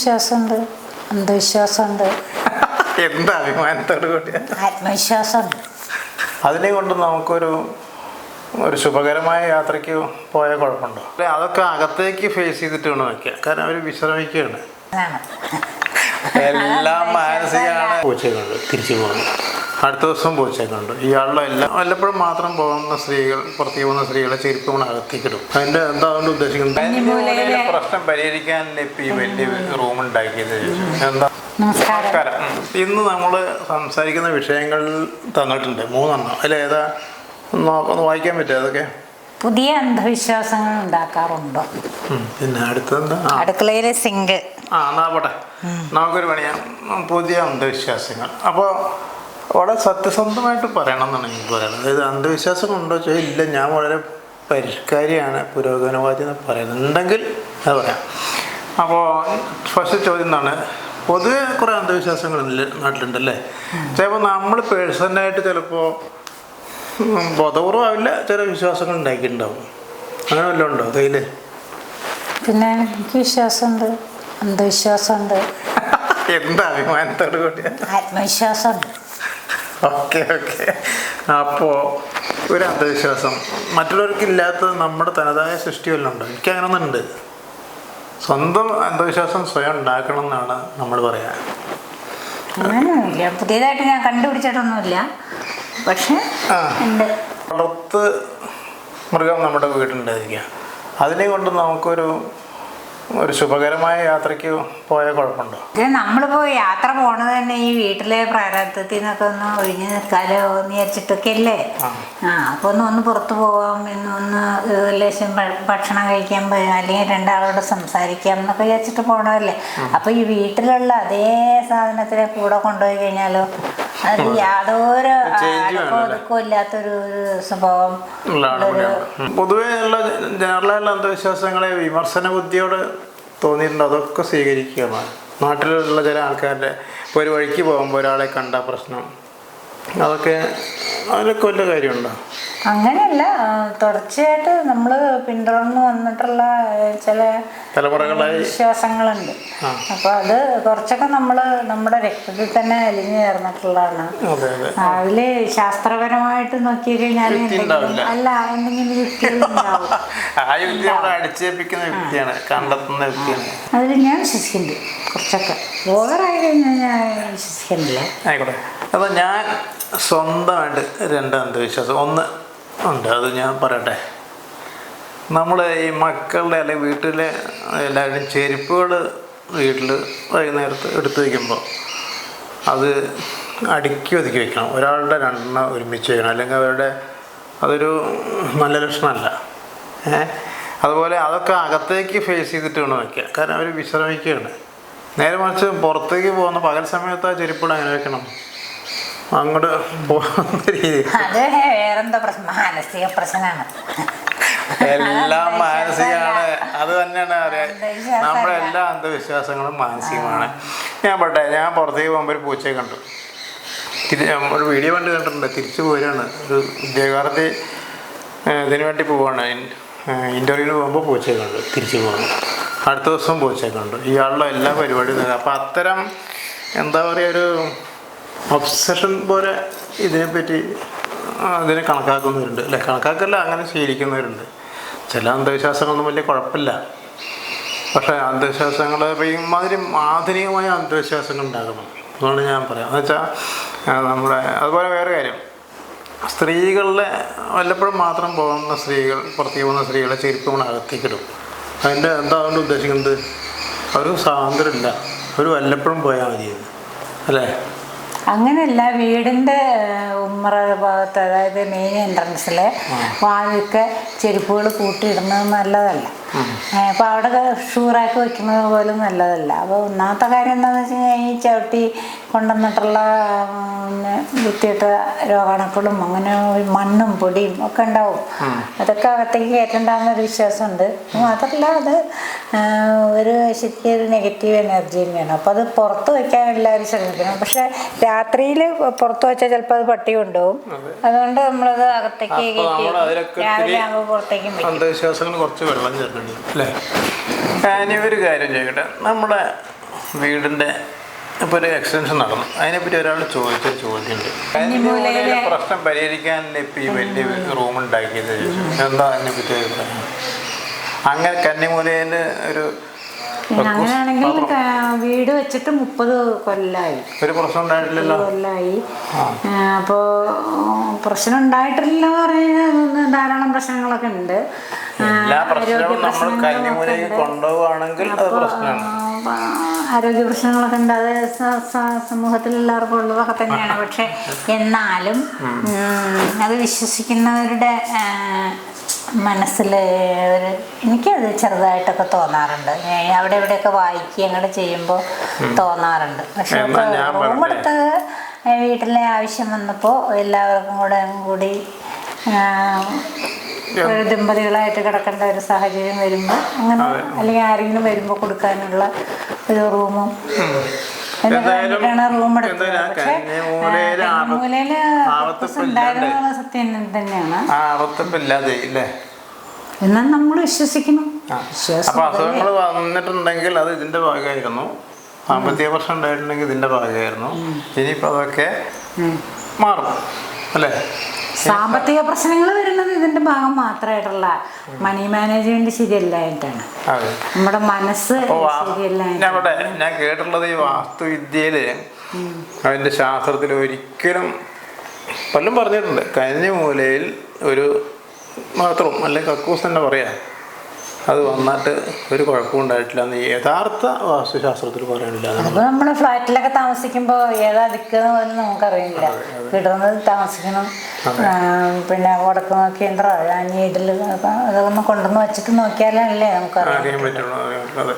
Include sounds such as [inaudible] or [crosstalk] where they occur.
വിശ്വാസമുണ്ട് അന്ധവിശ്വാസമുണ്ട്. [laughs] എന്താ അഭിമാനത്തോട് കൂടി ആത്മവിശ്വാസമുണ്ട്. അതിനെ കൊണ്ട് നമുക്കൊരു ഒരു ശുഭകരമായ യാത്രയ്ക്ക് പോയാൽ കുഴപ്പമുണ്ടോ? അല്ലെ അതൊക്കെ അകത്തേക്ക് ഫേസ് ചെയ്തിട്ട് വേണം വയ്ക്കുക കാരണം അവർ വിശ്രമിക്കുകയാണ്. എല്ലാം മാനസികമാണ്. പൂച്ചയെ കണ്ടു തിരിച്ചു പോകുന്നു. അടുത്ത ദിവസം പൂച്ചയെ കണ്ടു ഇയാളുടെ എല്ലാം വല്ലപ്പോഴും മാത്രം പോകുന്ന സ്ത്രീകൾ പുറത്തേക്ക് പോകുന്ന സ്ത്രീകളെ ചെരുപ്പ് നമ്മൾ അകത്തിക്കിടും. അതിന്റെ എന്താ അതുകൊണ്ട് ഉദ്ദേശിക്കുന്നത്? പ്രശ്നം പരിഹരിക്കാനല്ലേ ഇപ്പം ഈ വലിയ റൂം ഉണ്ടാക്കിയത്. എന്താ? നമസ്കാരം. ഇന്ന് നമ്മൾ സംസാരിക്കുന്ന വിഷയങ്ങൾ തന്നിട്ടുണ്ട്. മൂന്നെണ്ണം. അല്ലെ ഏതാ? ഒന്ന് വായിക്കാൻ പറ്റുമോ അതൊക്കെ? പുതിയ അന്ധവിശ്വാസങ്ങൾ ഉണ്ടാക്കാറുണ്ടോ? പിന്നെ അടുത്തെന്താ അടുക്കളയിലെ സിങ്ക്. ആ എന്നാ പോട്ടെ. നമുക്കൊരു പണിയാം. പുതിയ അന്ധവിശ്വാസങ്ങൾ. അപ്പോൾ വളരെ സത്യസന്ധമായിട്ട് പറയണം എന്നാണ് എനിക്ക് പറയുന്നത് അതായത് അന്ധവിശ്വാസം ഉണ്ടോ ചോദിച്ചാൽ ഇല്ല ഞാൻ വളരെ പരിഷ്കാരിയാണ് പുരോഗമനവാദി എന്ന് പറയുന്നത് ഉണ്ടെങ്കിൽ അത് പറയാം. അപ്പോൾ ഫസ്റ്റ് ചോദ്യം എന്താണ്? പൊതുവെ കുറേ അന്ധവിശ്വാസങ്ങൾ നാട്ടിലുണ്ടല്ലേ? ചിലപ്പോൾ നമ്മൾ പേഴ്സണലായിട്ട് ചിലപ്പോൾ ബോധപൂർവമാവില്ല ചില വിശ്വാസങ്ങൾ ഉണ്ടാക്കിയിട്ടുണ്ടാവും. അങ്ങനെ വല്ലതും ഉണ്ടോ കയ്യിൽ പിന്നെ എനിക്ക് വിശ്വാസമുണ്ട് അന്ധവിശ്വാസമുണ്ട്. [laughs] എന്താ അഭിമാനത്തോട് കൂടി ആത്മവിശ്വാസമുണ്ട്. Okay okay. അപ്പോൾ ഒരു അന്ധവിശ്വാസം. മറ്റുള്ളവർക്ക് ഇല്ലാത്തത് നമ്മുടെ തനതായ സൃഷ്ടി വല്ലതും ഉണ്ടോ? എനിക്ക് അങ്ങനെ ഒന്നുണ്ട് സ്വന്തം അന്ധവിശ്വാസം സ്വയം ഉണ്ടാക്കണം എന്നാണ് നമ്മൾ പറയാ. അങ്ങനെയൊന്നുമില്ല പുതിയതായിട്ട് ഞാൻ കണ്ടുപിടിച്ചിട്ടൊന്നുമില്ല. പക്ഷേ. ഉണ്ട്. വളർത്ത് മൃഗം നമ്മുടെ വീട്ടിലുണ്ടായിരിക്കുക അതിനെ കൊണ്ട് നമുക്കൊരു ഒരു ശുഭകരമായ യാത്രയ്ക്ക് പോയ കുഴപ്പമുണ്ടോ? നമ്മളിപ്പോ യാത്ര പോണത് തന്നെ ഈ വീട്ടിലെ പ്രാരാബ്ദത്തിൽ നിന്നൊക്കെ ഒന്ന് ഒഴിഞ്ഞു നിൽക്കാലോ എന്ന് വിചാരിച്ചിട്ടൊക്കെ അല്ലേ ആ. ആ അപ്പൊ ഒന്ന് ഒന്ന് പുറത്തു പോവാം എന്ന് ഒന്ന് ഏഹ് ലേശം ഭക്ഷണം കഴിക്കാൻ പോയാം അല്ലെങ്കിൽ രണ്ടാളോട് സംസാരിക്കാം എന്നൊക്കെ വിചാരിച്ചിട്ട് പോണതല്ലേ? അപ്പൊ ഈ വീട്ടിലുള്ള അതേ സാധനത്തിലെ കൂടെ കൊണ്ടുപോയി കഴിഞ്ഞാലോ അത് യാതൊരു ഇല്ലാത്തൊരു സ്വഭാവം പൊതുവേ ഉള്ള ജനറലായുള്ള അന്ധവിശ്വാസങ്ങളെ വിമർശന ബുദ്ധിയോട് തോന്നിയിട്ടുണ്ട്. അതൊക്കെ സ്വീകരിക്കുക നാട്ടിലുള്ള ചില ആൾക്കാരുടെ ഇപ്പോൾ ഒരു വഴിക്ക് പോകുമ്പോൾ ഒരാളെ കണ്ട പ്രശ്നം. അതൊക്കെ അതിലൊക്കെ വല്ല കാര്യമുണ്ടോ? അങ്ങനെയല്ല തുടർച്ചയായിട്ട് നമ്മൾ പിന്തുടർന്ന് വന്നിട്ടുള്ള ചില തലമുറകളായി. വിശ്വാസങ്ങളുണ്ട്. അപ്പോൾ അപ്പൊ അത് കുറച്ചൊക്കെ നമ്മൾ നമ്മുടെ രക്തത്തിൽ തന്നെ അലിഞ്ഞു ചേർന്നിട്ടുള്ളതാണ്. അതെ അതെ. അതിൽ ശാസ്ത്രപരമായിട്ട് നോക്കി കഴിഞ്ഞാൽ യുക്തി ഉണ്ടാവില്ല. അല്ല എന്തെങ്കിലും യുക്തികളുണ്ടാവും [laughs] ആ യുക്തി നമ്മളെ അടിച്ചേൽപ്പിക്കുന്ന വ്യക്തിയാണ് കണ്ടെത്തുന്ന വ്യക്തിയാണ് അതിൽ ഞാൻ വിശ്വസിക്കുന്നുണ്ട് കുറച്ചൊക്കെ. ഓവറായി കഴിഞ്ഞാൽ ഞാൻ വിശ്വസിക്കുന്നില്ല. ആയിക്കോട്ടെ. അപ്പോൾ ഞാൻ സ്വന്തമായിട്ട് രണ്ട് അന്ധവിശ്വാസം. ഒന്ന് ഉണ്ട് അത് ഞാൻ പറയട്ടെ. നമ്മൾ ഈ മക്കളുടെ അല്ലെങ്കിൽ വീട്ടിലെ എല്ലാവരുടെയും ചെരുപ്പുകൾ വീട്ടിൽ വൈകുന്നേരത്ത് എടുത്ത് വയ്ക്കുമ്പോൾ അത് അടുക്കി ഒതുക്കി വെക്കണം. ഒരാളുടെ രണ്ടെണ്ണം ഒരുമിച്ച് വെക്കണം. അല്ലെങ്കിൽ അവരുടെ അതൊരു നല്ല ലക്ഷണമല്ല. അതുപോലെ അതൊക്കെ അകത്തേക്ക് ഫേസ് ചെയ്തിട്ട് വേണം വയ്ക്കുക കാരണം അവർ വിശ്രമിക്കുകയാണ്. നേരെ മറിച്ച് പുറത്തേക്ക് പോകുന്ന പകൽ സമയത്ത് ആ ചെരുപ്പുകൾ അങ്ങനെ വെക്കണം. അങ്ങോട്ട് പോകുന്ന രീതി. അത് വേറെന്തോ പ്രശ്നം. മാനസിക പ്രശ്നമാണ്. എല്ലാം മാനസികമാണ്. അത് തന്നെയാണ് അറിയാം. നമ്മുടെ എല്ലാ അന്ധവിശ്വാസങ്ങളും മാനസികമാണ്. ഞാൻ പോട്ടെ. ഞാൻ പുറത്തേക്ക് പോകുമ്പോൾ ഒരു പൂച്ചയെ കണ്ടു. ഒരു വീഡിയോ കണ്ട് കണ്ടിട്ടുണ്ട്. തിരിച്ചു പോരാണ്. ഒരു ഉദ്യോഗാർത്ഥി ഇതിനു വേണ്ടി പോവാണ്. ഇന്റർവ്യൂവിന് പോകുമ്പോൾ പൂച്ചയെ കണ്ടു. തിരിച്ചു പോകുന്നു അടുത്ത ദിവസം പൂച്ചയെ കണ്ടു. ഇയാളുടെ എല്ലാ പരിപാടിയും അപ്പോൾ അത്തരം എന്താ പറയുക ഒരു ഒബ്സഷൻ പോലെ ഇതിനെപ്പറ്റി അതിനെ കണക്കാക്കുന്നവരുണ്ട്. അല്ലെ കണക്കാക്കല്ല അങ്ങനെ ശീലിക്കുന്നവരുണ്ട്. ചില അന്ധവിശ്വാസങ്ങളൊന്നും വലിയ കുഴപ്പമില്ല. പക്ഷേ അന്ധവിശ്വാസങ്ങൾ ഇമാതിരി ആധുനികമായ അന്ധവിശ്വാസങ്ങൾ ഉണ്ടാകണം. അതാണ് ഞാൻ പറയാം. എന്ന് വെച്ചാൽ നമ്മുടെ അതുപോലെ വേറെ കാര്യം. സ്ത്രീകളുടെ വല്ലപ്പോഴും മാത്രം പോകുന്ന സ്ത്രീകൾ പുറത്തേക്ക് പോകുന്ന സ്ത്രീകളെ ചെരുപ്പ് നമ്മൾ അകത്തിക്കിടും. അതിന്റെ എന്താ അതുകൊണ്ട് ഉദ്ദേശിക്കുന്നത്? ഒരു സ്വാതന്ത്ര്യമില്ല. ഒരു വല്ലപ്പോഴും പോയാൽ മതിയത് അല്ലേ? അങ്ങനെയല്ല വീടിന്റെ ഉമ്മറ ഭാഗത്ത് അതായത് മെയിൻ എൻട്രൻസിൽ വാഴൊക്കെ ചെരുപ്പുകൾ കൂട്ടിയിടുന്നത് നല്ലതല്ല. അപ്പോൾ അവിടെ ഷൂറാക്കി വെക്കുന്നത് പോലും നല്ലതല്ല. അപ്പോൾ ഒന്നാമത്തെ കാര്യം എന്താണെന്ന് വെച്ച് കഴിഞ്ഞാൽ ഈ ചവിട്ടി കൊണ്ടുവന്നിട്ടുള്ള പിന്നെ വൃത്തിയിട്ട രോഗാണുക്കളും അങ്ങനെ മണ്ണും പൊടിയും ഒക്കെ ഉണ്ടാവും. അതൊക്കെ അകത്തേക്ക് കയറ്റണ്ടാകുന്ന ഒരു വിശ്വാസമുണ്ട്. മാത്രമല്ല അത് ഒരു ശരിക്കും ഒരു നെഗറ്റീവ് എനർജി തന്നെയാണ്. അപ്പോൾ അത് പുറത്ത് വയ്ക്കാൻ എല്ലാവരും ശ്രമിക്കണം പക്ഷേ രാത്രിയിൽ പുറത്ത് വെച്ചാൽ ചിലപ്പോൾ അത് പട്ടി കൊണ്ടുപോകും. അതുകൊണ്ട് നമ്മളത് അകത്തേക്ക് രാവിലെ ആകുമ്പോൾ പുറത്തേക്കും അന്ധവിശ്വാസങ്ങൾ കുറച്ച് വെള്ളം അല്ലേ? കാര്യം ചോദിക്കട്ടെ. നമ്മുടെ വീടിന്റെ ഇപ്പോൾ ഒരു എക്സ്റ്റൻഷൻ നടന്നു. അതിനെപ്പറ്റി ഒരാൾ ചോദിച്ച ചോദ്യമുണ്ട്. പ്രശ്നം പരിഹരിക്കാനല്ലേ ഇപ്പൊ ഈ വലിയ റൂം ഉണ്ടാക്കിയത് എന്താ അതിനെപ്പറ്റി അഭിപ്രായം? അങ്ങനെ കന്നിമൂലയിൽ ഒരു അങ്ങനെയാണെങ്കിൽ വീട് വെച്ചിട്ട് മുപ്പത് കൊല്ലായി. ഒരു പ്രശ്നം ഉണ്ടായിട്ടില്ലല്ലോ? കൊല്ലായി. അപ്പോ പ്രശ്നം ഉണ്ടായിട്ടില്ല പറഞ്ഞാൽ ധാരാളം പ്രശ്നങ്ങളൊക്കെ ഉണ്ട്. ആരോഗ്യ പ്രശ്നങ്ങളൊക്കെ ഉണ്ട്. അത് സമൂഹത്തിൽ എല്ലാവർക്കും ഉള്ളതൊക്കെ തന്നെയാണ്. പക്ഷെ എന്നാലും അത് വിശ്വസിക്കുന്നവരുടെ മനസ്സിൽ ഒരു എനിക്കത് ചെറുതായിട്ടൊക്കെ തോന്നാറുണ്ട്. അവിടെ ഇവിടെയൊക്കെ വായിക്കുകയും അങ്ങോട്ട് ചെയ്യുമ്പോൾ തോന്നാറുണ്ട്. പക്ഷെ റൂമെടുത്ത് വീട്ടിലെ ആവശ്യം വന്നപ്പോൾ എല്ലാവർക്കും കൂടെ കൂടി ഒരു ദമ്പതികളായിട്ട് കിടക്കേണ്ട ഒരു സാഹചര്യം വരുമ്പോൾ അങ്ങനെ അല്ലെങ്കിൽ ആരെങ്കിലും വരുമ്പോൾ കൊടുക്കാനുള്ള ഒരു റൂമും എന്തായാലും- റൂം എടുത്തു പക്ഷേ കന്നിമൂലയിലെ സത്യം തന്നെയാണ്. ആ ഇല്ലേ? എന്നാൽ നമ്മൾ വിശ്വസിക്കണം അപ്പൊ അസുഖങ്ങൾ വന്നിട്ടുണ്ടെങ്കിൽ അത് ഇതിന്റെ ഭാഗമായിരുന്നു. സാമ്പത്തിക പ്രശ്നം ഉണ്ടായിട്ടുണ്ടെങ്കിൽ ഇതിന്റെ ഭാഗമായിരുന്നു. ഇനിയിപ്പോ അതൊക്കെ മാറും. അല്ലേ? സാമ്പത്തിക പ്രശ്നങ്ങൾ വരുന്നത് ഇതിന്റെ ഭാഗം മാത്രമായിട്ടുള്ള മണി മാനേജ്മെന്റ് ശരിയല്ലായിട്ടാണ് നമ്മുടെ മനസ്സ് ശരിയല്ലായിട്ട് ഞാൻ കേട്ടിട്ടുള്ളത് ഈ വാസ്തുവിദ്യയിൽ അതിന്റെ ശാസ്ത്രത്തിൽ ഒരിക്കലും പലരും പറഞ്ഞിട്ടുണ്ട് കഴിഞ്ഞ മൂലയിൽ ഒരു മാത്രം അല്ലെങ്കിൽ കക്കൂസ് തന്നെ പറയാം. അത് വന്നിട്ട് ഒരു കുഴപ്പവും ഉണ്ടായിട്ടില്ല എന്ന് യഥാർത്ഥ വാസ്തുശാസ്ത്രത്തിൽ പറയുന്നില്ല എന്നാണ്. അതിപ്പോ നമ്മൾ ഫ്ലാറ്റിലൊക്കെ താമസിക്കുമ്പോ ഏതാ ദിക്കെന്ന് പോലും നമുക്കറിയില്ല. കിടന്ന് താമസിക്കണം. ആ, പിന്നെ വടക്ക് നോക്കി എന്താ നീഡിൽ അതൊന്ന് കൊണ്ടുവന്ന് വെച്ചിട്ട് നോക്കിയാലല്ലേ നമുക്കറിയാം അറിയാൻ പറ്റുള്ളൂ അറിയാൻ പറ്റുള്ളൂ. അതെ.